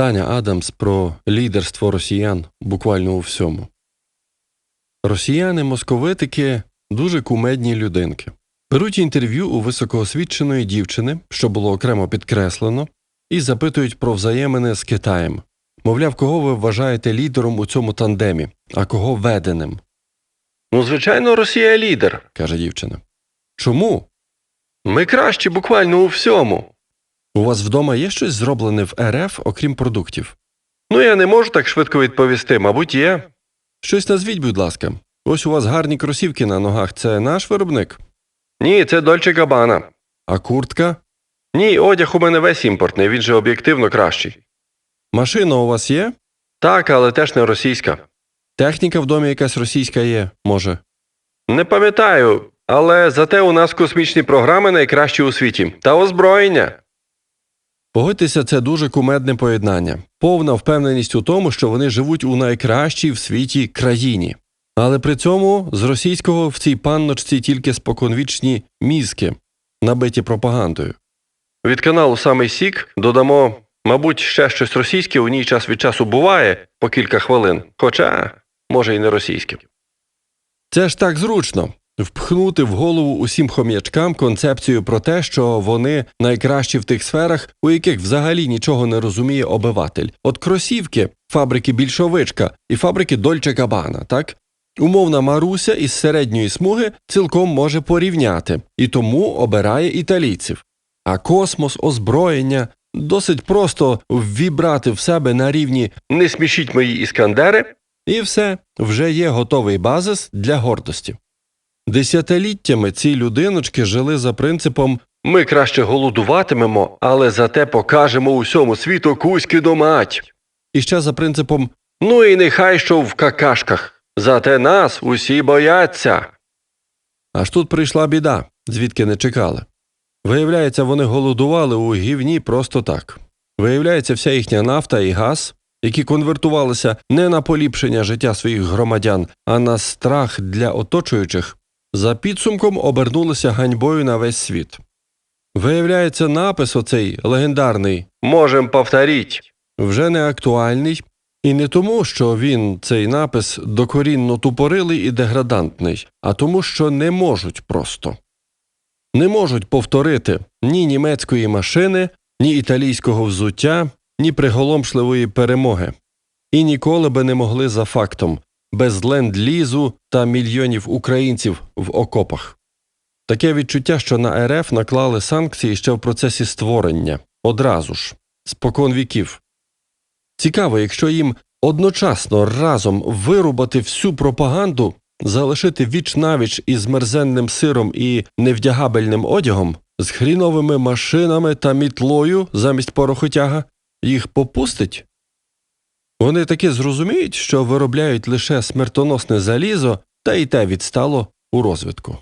Таня Адамс про лідерство росіян буквально у всьому. Росіяни московитики дуже кумедні людинки. Беруть інтерв'ю у високоосвіченої дівчини, що було окремо підкреслено, і запитують про взаємини з Китаєм. Мовляв, кого ви вважаєте лідером у цьому тандемі, а кого веденим? Ну, звичайно, Росія лідер, каже дівчина. Чому? Ми кращі буквально у всьому. У вас вдома є щось зроблене в РФ, окрім продуктів? Ну, я не можу так швидко відповісти, мабуть, є. Щось назвіть, будь ласка. Ось у вас гарні кросівки на ногах. Це наш виробник? Ні, це Дольче Габана. А куртка? Ні, одяг у мене весь імпортний, він же об'єктивно кращий. Машина у вас є? Так, але теж не російська. Техніка в домі якась російська є, може. Не пам'ятаю, але зате у нас космічні програми найкращі у світі та озброєння. Погодьтеся, це дуже кумедне поєднання, повна впевненість у тому, що вони живуть у найкращій в світі країні. Але при цьому з російського в цій панночці тільки споконвічні мізки, набиті пропагандою. Від каналу Самий Сік додамо, мабуть, ще щось російське у ній час від часу буває по кілька хвилин, хоча, може, і не російське. Це ж так зручно впхнути в голову усім хом'ячкам концепцію про те, що вони найкращі в тих сферах, у яких взагалі нічого не розуміє обиватель. От кросівки, фабрики більшовичка і фабрики Дольче Габана, так? Умовна Маруся із середньої смуги цілком може порівняти і тому обирає італійців. А космос, озброєння досить просто ввібрати в себе на рівні не смішіть мої іскандери, і все вже є готовий базис для гордості. Десятиліттями ці людиночки жили за принципом ми краще голодуватимемо, але зате покажемо усьому світу кузьки до мать. І ще за принципом ну і нехай що в какашках, зате нас усі бояться. Аж тут прийшла біда, звідки не чекали. Виявляється, вони голодували у гівні просто так. Виявляється, вся їхня нафта і газ, які конвертувалися не на поліпшення життя своїх громадян, а на страх для оточуючих, за підсумком обернулися ганьбою на весь світ. Виявляється, напис оцей легендарний Можем повторіть вже не актуальний, і не тому, що він, цей напис, докорінно тупорилий і деградантний, а тому, що не можуть просто. Не можуть повторити ні німецької машини, ні італійського взуття, ні приголомшливої перемоги. І ніколи би не могли за фактом без ленд-лізу та мільйонів українців в окопах. Таке відчуття, що на РФ наклали санкції ще в процесі створення одразу ж, спокон віків. Цікаво, якщо їм одночасно разом вирубати всю пропаганду, залишити віч навіч із мерзенним сиром і невдягабельним одягом, з хріновими машинами та мітлою замість порохотяга, їх попустить? Вони таки зрозуміють, що виробляють лише смертоносне залізо, та й те відстало у розвитку.